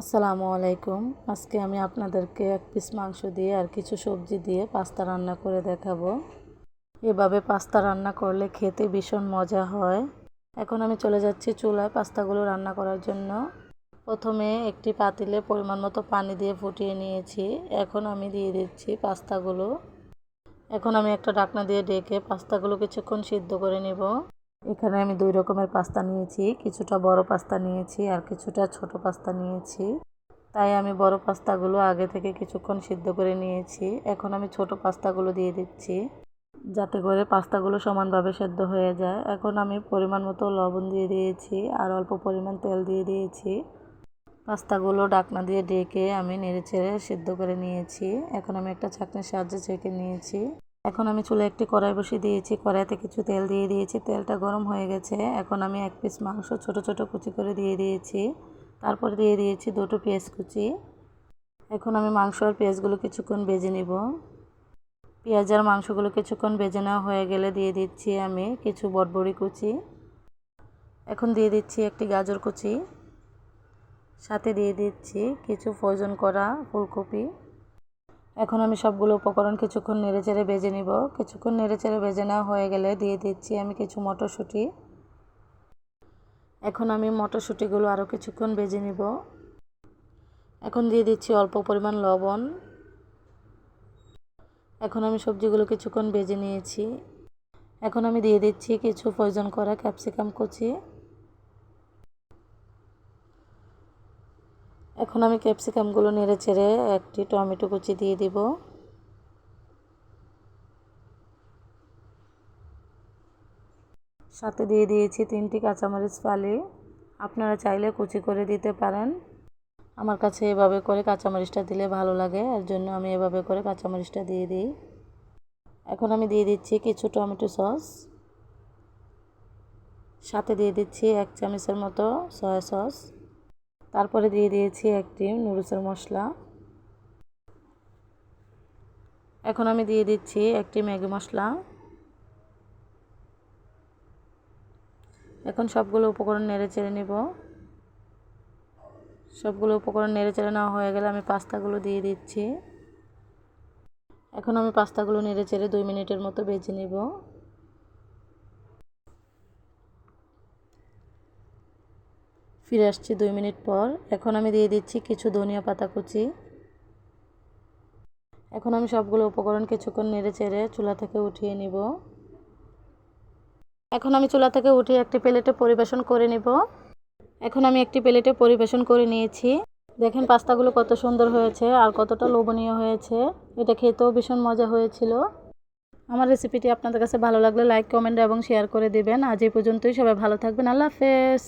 আসসালামু আলাইকুম। আজকে আমি আপনাদেরকে এক পিস মাংস দিয়ে আর কিছু সবজি দিয়ে পাস্তা রান্না করে দেখাবো। এভাবে পাস্তা রান্না করলে খেতে ভীষণ মজা হয়। এখন আমি চলে যাচ্ছি চুলায় পাস্তাগুলো রান্না করার জন্য। প্রথমে একটি পাতিলে পরিমাণ মতো পানি দিয়ে ফুটিয়ে নিয়েছি। এখন আমি দিয়ে দিচ্ছি পাস্তাগুলো। এখন আমি একটা ডাকনা দিয়ে ডেকে পাস্তাগুলো কিছুক্ষণ সিদ্ধ করে নেব। এখানে আমি দুই রকমের পাস্তা নিয়েছি। কিছুটা বড় পাস্তা নিয়েছি আর কিছুটা ছোট পাস্তা নিয়েছি। তাই আমি বড় পাস্তাগুলো আগে থেকে কিছুক্ষণ সিদ্ধ করে নিয়েছি। এখন আমি ছোট পাস্তাগুলো দিয়ে দিচ্ছি যাতে করে পাস্তাগুলো সমানভাবে সেদ্ধ হয়ে যায়। এখন আমি পরিমাণ মতো লবণ দিয়ে দিয়েছি আর অল্প পরিমাণ তেল দিয়ে দিয়েছি। পাস্তাগুলো ডাকনা দিয়ে ডেকে আমি নেড়ে চেড়ে সিদ্ধ করে নিয়েছি। এখন আমি একটা ছাঁকনির সাহায্যে ছেঁকে নিয়েছি। এখন আমি চুলে একটি কড়াই বসিয়ে দিয়েছি, কড়াইতে কিছু তেল দিয়ে দিয়েছি। তেলটা গরম হয়ে গেছে। এখন আমি এক পিস মাংস ছোট ছোট কুচি করে দিয়ে দিয়েছি। তারপর দিয়ে দিয়েছি দুটো পেঁয়াজ কুচি। এখন আমি মাংস আর পেঁয়াজগুলো কিছুক্ষণ বেজে নিব। পেঁয়াজ আর মাংসগুলো কিছুক্ষণ বেজে নেওয়া হয়ে গেলে দিয়ে দিচ্ছি আমি কিছু বটবড়ি কুচি। এখন দিয়ে দিচ্ছি একটি গাজর কুচি। সাথে দিয়ে দিচ্ছি কিছু ফ্রোজন করা ফুলকপি। এখন আমি সবগুলো উপকরণ কিছুক্ষণ নেড়ে চেড়ে বেজে নিব। কিছুক্ষণ নেড়ে চেড়ে বেজে নেওয়া হয়ে গেলে দিয়ে দিচ্ছি আমি কিছু মটরশুঁটি। এখন আমি মটরশুঁটিগুলো আরও কিছুক্ষণ বেজে নিব। এখন দিয়ে দিচ্ছি অল্প পরিমাণ লবণ। এখন আমি সবজিগুলো কিছুক্ষণ বেজে নিয়েছি। এখন আমি দিয়ে দিচ্ছি কিছু প্রয়োজন করা ক্যাপসিকাম কুচি। এখন আমি ক্যাপসিকামগুলো নেড়ে চেড়ে একটি টমেটো কুচি দিয়ে দিব। সাথে দিয়ে দিয়েছি তিনটি কাঁচামরিচ ফালি। আপনারা চাইলে কুচি করে দিতে পারেন। আমার কাছে এভাবে করে কাঁচামরিচটা দিলে ভালো লাগে, এর জন্য আমি এভাবে করে কাঁচামরিচটা দিয়ে দিই। এখন আমি দিয়ে দিচ্ছি কিছু টমেটো সস। সাথে দিয়ে দিচ্ছি এক চামচের মতো সয়া সস। তারপরে দিয়ে দিয়েছি একটি নুডলসের মশলা। এখন আমি দিয়ে দিচ্ছি একটি ম্যাগি মশলা। এখন সবগুলো উপকরণ নেড়ে চেড়ে নেব। সবগুলো উপকরণ নেড়ে চেড়ে নেওয়া হয়ে গেলে আমি পাস্তাগুলো দিয়ে দিচ্ছি। এখন আমি পাস্তাগুলো নেড়ে চেড়ে দুই মিনিটের মতো বেজে নিব। ফিরে আসছি দুই মিনিট পর। এখন আমি দিয়ে দিচ্ছি কিছু ধনিয়া পাতা কুচি। এখন আমি সবগুলো উপকরণ কিছুক্ষণ নেড়ে চেড়ে চুলা থেকে উঠিয়ে নিব। এখন আমি চুলা থেকে উঠিয়ে একটি প্লেটে পরিবেশন করে নিব। এখন আমি একটি প্লেটে পরিবেশন করে নিয়েছি। দেখেন পাস্তাগুলো কত সুন্দর হয়েছে আর কতটা লোভনীয় হয়েছে। এটা খেতেও ভীষণ মজা হয়েছিল। আমার রেসিপিটি আপনাদের কাছে ভালো লাগলে লাইক, কমেন্ট এবং শেয়ার করে দিবেন। আজ এই পর্যন্তই। সবাই ভালো থাকবেন। আল্লাহ হাফেজ।